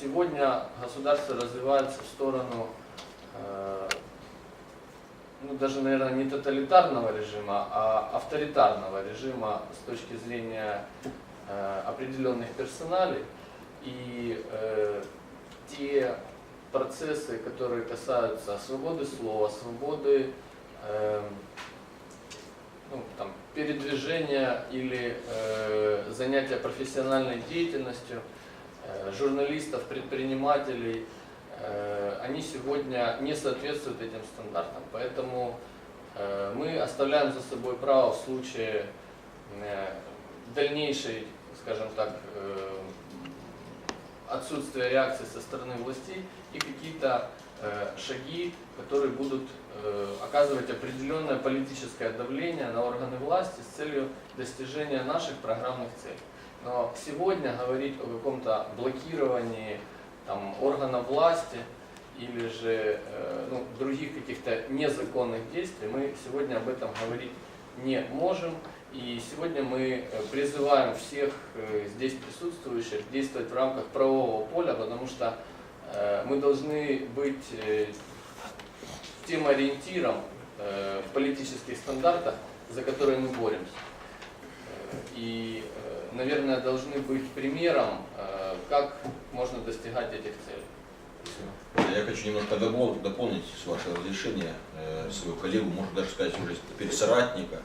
сегодня государство развивается в сторону, э, ну даже, наверное, не тоталитарного режима, а авторитарного режима с точки зрения э, определенных персоналей. И э, те процессы, которые касаются свободы слова, свободы ну, там, передвижения или э, занятия профессиональной деятельностью журналистов, предпринимателей, э, они сегодня не соответствуют этим стандартам. Поэтому э, мы оставляем за собой право в случае э, дальнейшей, скажем так, э, отсутствия реакции со стороны властей и какие-то э, шаги, которые будут э, оказывать определенное политическое давление на органы власти с целью достижения наших программных целей. Но сегодня говорить о каком-то блокировании там, органов власти или же э, ну, других каких-то незаконных действий, мы сегодня об этом говорить не можем. И сегодня мы э, призываем всех э, здесь присутствующих действовать в рамках правового поля, потому что э, мы должны быть тем ориентиром в политических стандартах, за которые мы боремся. И, наверное, должны быть примером, э, как можно достигать этих целей. Я хочу немножко дополнить, с вашего разрешения, э, своего коллегу, можно даже сказать, уже теперь соратника.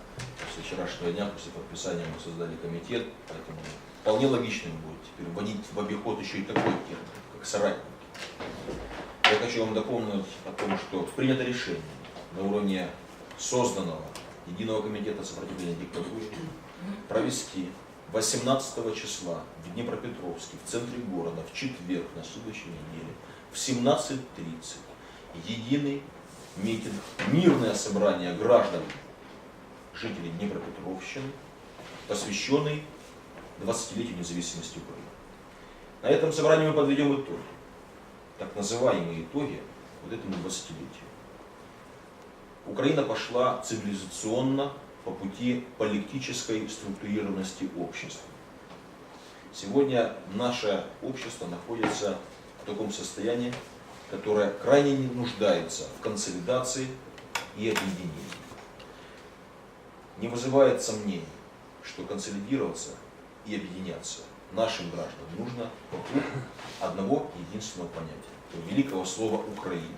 После вчерашнего дня, после подписания мы создали комитет, поэтому вполне логичным будет теперь вводить в обиход еще и такой термин, как соратник. Я хочу вам дополнить о том, что принято решение на уровне созданного Единого комитета сопротивления диктатуре провести 18 числа в Днепропетровске, в центре города, в четверг на следующей неделе, в 17.30 единый митинг, мирное собрание граждан, жителей Днепропетровщины, посвященный 20-летию независимости Украины. На этом собрании мы подведем итоги, так называемые итоги вот этому 20-летию. Украина пошла цивилизационно по пути политической структурированности общества. Сегодня наше общество находится в таком состоянии, которое крайне не нуждается в консолидации и объединении. Не вызывает сомнений, что консолидироваться и объединяться нашим гражданам нужно вокруг одного единственного понятия, великого слова «Украина»,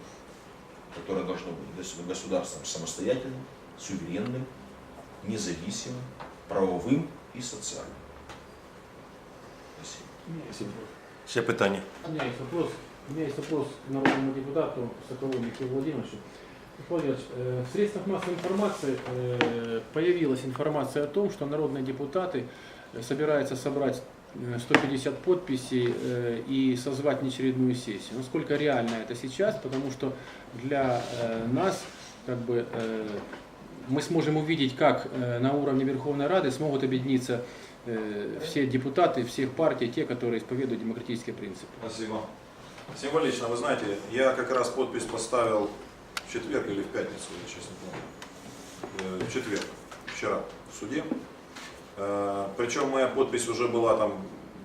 которое должно быть гос- государством самостоятельным, суверенным, независимым, правовым и социальным. Спасибо. У меня есть вопрос. Ще питання. У меня есть вопрос. У меня есть вопрос к народному депутату Соколову Михаилу Владимировичу. Михаил Владимирович, э, в средствах массовой информации э, появилась информация о том, что народные депутаты э, собираются собрать э, 150 подписей э, и созвать неочередную сессию. Насколько реально это сейчас? Потому что для нас как бы мы сможем увидеть, как э, на уровне Верховной Рады смогут объединиться э, все депутаты всех партий, те, которые исповедуют демократические принципы. Спасибо. Символично, вы знаете, я как раз подпись поставил в четверг или в пятницу, я честно помню. Э, В четверг, вчера, в суде. Причем моя подпись уже была там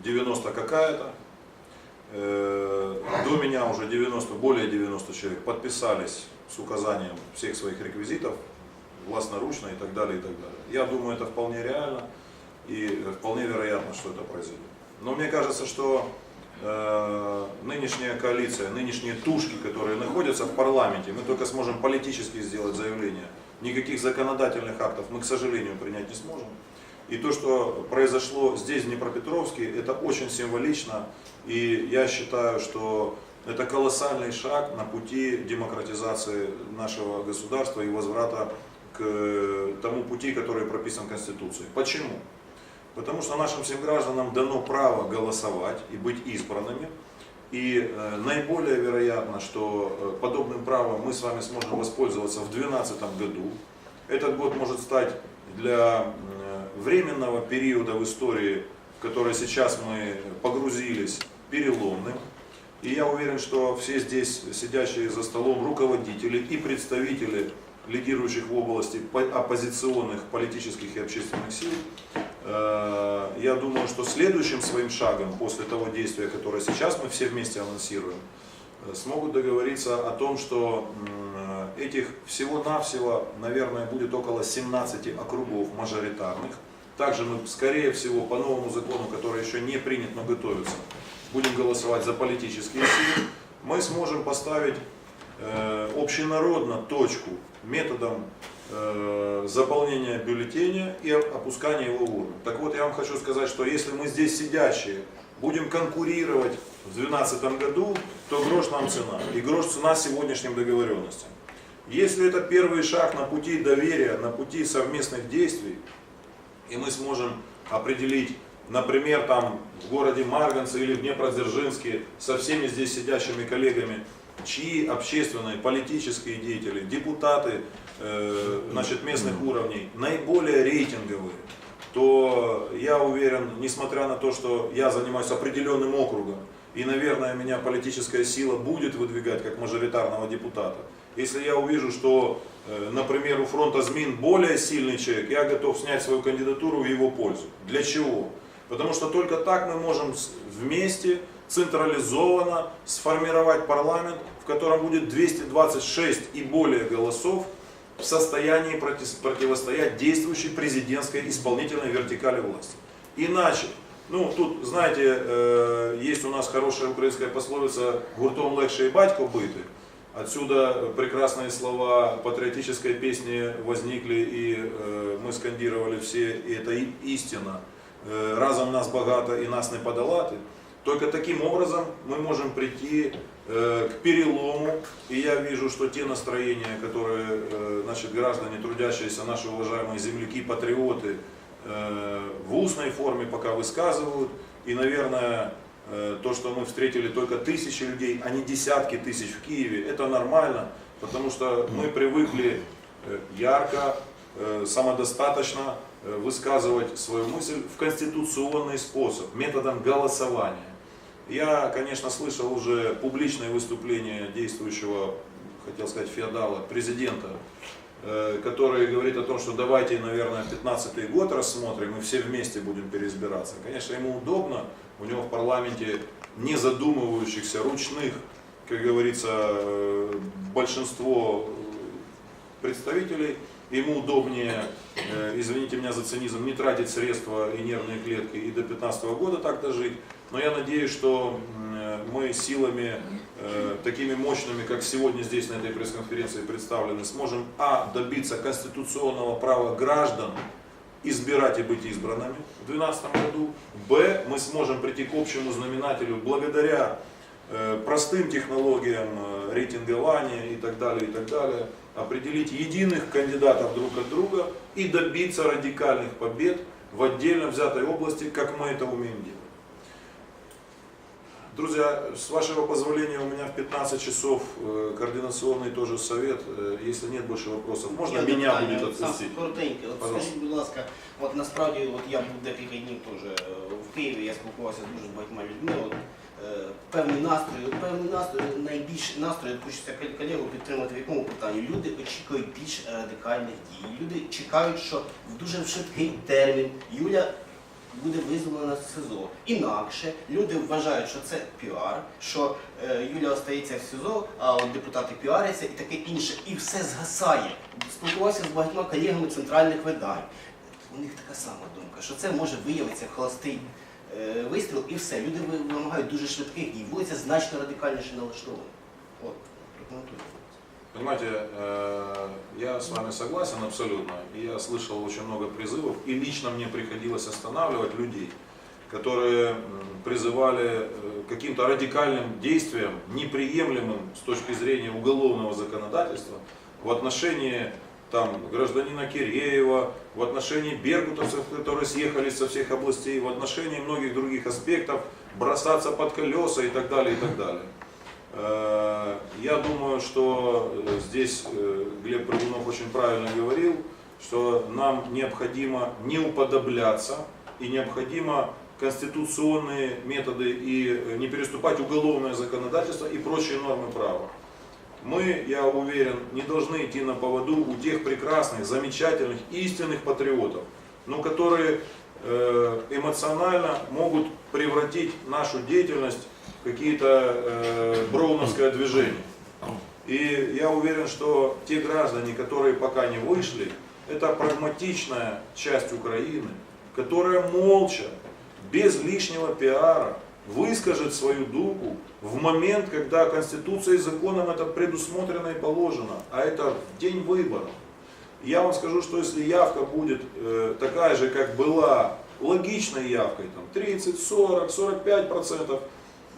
90 какая-то. До меня уже 90, более 90 человек подписались с указанием всех своих реквизитов, властноручно и так далее, и так далее. Я думаю, это вполне реально и вполне вероятно, что это произойдет. Но мне кажется, что э, нынешняя коалиция, нынешние тушки, которые находятся в парламенте, мы только сможем политически сделать заявление. Никаких законодательных актов мы, к сожалению, принять не сможем. И то, что произошло здесь, в Днепропетровске, это очень символично. И я считаю, что это колоссальный шаг на пути демократизации нашего государства и возврата к тому пути, который прописан в Конституции. Почему? Потому что нашим всем гражданам дано право голосовать и быть избранными. И э, наиболее вероятно, что э, подобным правом мы с вами сможем воспользоваться в 2012 году. Этот год может стать для э, временного периода в истории, в который сейчас мы погрузились, переломным. И я уверен, что все здесь сидящие за столом руководители и представители лидирующих в области по- оппозиционных политических и общественных сил Э, Я думаю, что следующим своим шагом после того действия, которое сейчас мы все вместе анонсируем, э, смогут договориться о том, что этих всего-навсего, наверное, будет около 17 округов мажоритарных. Также мы, скорее всего, по новому закону, который еще не принят, но готовится, будем голосовать за политические силы. Мы сможем поставить общенародно точку методом э, заполнения бюллетеня и опускания его в урну. Так вот, я вам хочу сказать, что если мы здесь сидящие будем конкурировать в 2012 году, то грош нам цена. И грош цена сегодняшним договоренностям. Если это первый шаг на пути доверия, на пути совместных действий, и мы сможем определить, например, там в городе Марганце или в Днепродзержинске со всеми здесь сидящими коллегами, чьи общественные, политические деятели, депутаты э, значит, местных уровней наиболее рейтинговые, то я уверен, несмотря на то, что я занимаюсь определенным округом, и, наверное, меня политическая сила будет выдвигать как мажоритарного депутата, если я увижу, что, э, например, у фронта ЗМИН более сильный человек, я готов снять свою кандидатуру в его пользу. Для чего? Потому что только так мы можем вместе, централизованно сформировать парламент, в котором будет 226 и более голосов в состоянии проти- противостоять действующей президентской исполнительной вертикали власти. Иначе, ну тут, знаете, э, есть у нас хорошая украинская пословица «гуртом легче и батько быты». Отсюда прекрасные слова патриотической песни возникли, и э, мы скандировали все, и это истина. Э, разом нас богато и нас не подолати. Только таким образом мы можем прийти э, к перелому, и я вижу, что те настроения, которые э, значит, граждане, трудящиеся, наши уважаемые земляки, патриоты, э, в устной форме пока высказывают, и, наверное, э, то, что мы встретили только тысячи людей, а не десятки тысяч в Киеве, это нормально, потому что мы привыкли э, ярко, э, самодостаточно э, высказывать свою мысль в конституционный способ, методом голосования. Я, конечно, слышал уже публичное выступление действующего, хотел сказать, феодала, президента, э, который говорит о том, что давайте, наверное, 15 год рассмотрим и все вместе будем переизбираться. Конечно, ему удобно, у него в парламенте не задумывающихся ручных, как говорится, э, большинство представителей, ему удобнее, э, извините меня за цинизм, не тратить средства и нервные клетки и до 15 года так дожить. Но я надеюсь, что м, мы силами э, такими мощными, как сегодня здесь на этой пресс-конференции представлены, сможем а. добиться конституционного права граждан избирать и быть избранными в 2012 году, б. мы сможем прийти к общему знаменателю благодаря э, простым технологиям э, рейтингования и так далее, и так далее, определить единых кандидатов друг от друга и добиться радикальных побед в отдельно взятой области, как мы это умеем делать. Друзья, с вашего позволения, у меня в 15 часов э, координационный тоже совет. Э, Если нет больше вопросов, можно Є меня питання, будет сам отпустить? Коротеньке, от Пожалуйста. скажіть, будь ласка, от насправді от я був декілька днів теж е, в Києві, я спілкувався з дуже багатьма людьми. От, е, певний настрій, от певний настрій, найбільший настрій, от хочеться кол- колегу підтримати в якому питанні. Люди очікують більш радикальних дій. Люди чекають, що в дуже швидкий термін Юля буде визволена з СИЗО. Інакше люди вважають, що це піар, що е, Юля остається в СИЗО, а от депутати піаряться і таке інше. І все згасає. Спілкувався з багатьма колегами центральних видань. У них така сама думка, що це може виявитися холостий е, вистріл і все. Люди вимагають дуже швидких дій. Вулиця значно радикальніше налаштована. От, прокоментуйте. Понимаете, э, я с вами согласен абсолютно. Я слышал очень много призывов, и лично мне приходилось останавливать людей, которые призывали э, каким-то радикальным действиям, неприемлемым с точки зрения уголовного законодательства в отношении там, гражданина Киреева, в отношении беркутовцев, которые съехали со всех областей, в отношении многих других аспектов, бросаться под колеса и так далее, и так далее. Э, Я думаю, что э, здесь э, Глеб Прыгунов очень правильно говорил, что нам необходимо не уподобляться и необходимо конституционные методы и не переступать уголовное законодательство и прочие нормы права. Мы, я уверен, не должны идти на поводу у тех прекрасных, замечательных, истинных патриотов, но которые эмоционально могут превратить нашу деятельность какие-то э, броуновское движение. И я уверен, что те граждане, которые пока не вышли, это прагматичная часть Украины, которая молча, без лишнего пиара, выскажет свою думку в момент, когда Конституцией и законом это предусмотрено и положено, а это день выборов. Я вам скажу, что если явка будет э, такая же, как была, логичной явкой, там 30, 40, 45 процентов,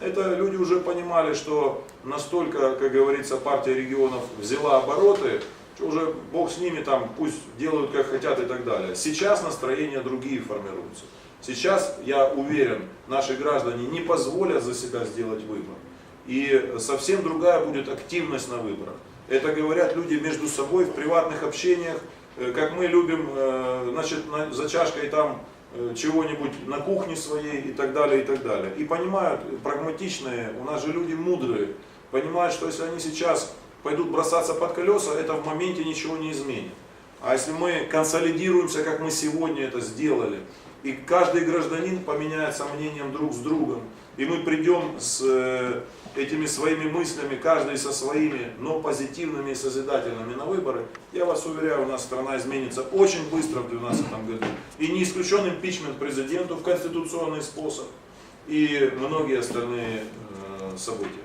это люди уже понимали, что настолько, как говорится, партия регионов взяла обороты, что уже бог с ними, там, пусть делают как хотят и так далее. Сейчас настроения другие формируются. Сейчас, я уверен, наши граждане не позволят за себя сделать выбор. И совсем другая будет активность на выборах. Это говорят люди между собой в приватных общениях, э, как мы любим, э, значит, на- за чашкой там чего-нибудь на кухне своей и так далее, и так далее. И понимают, э, прагматичные, у нас же люди мудрые, понимают, что если они сейчас пойдут бросаться под колеса, это в моменте ничего не изменит. А если мы консолидируемся, как мы сегодня это сделали, и каждый гражданин поменяется мнением друг с другом, и мы придем с э, этими своими мыслями, каждый со своими, но позитивными и созидательными на выборы, я вас уверяю, у нас страна изменится очень быстро в 2012 году. И не исключен импичмент президенту в конституционный способ, и многие остальные э, события.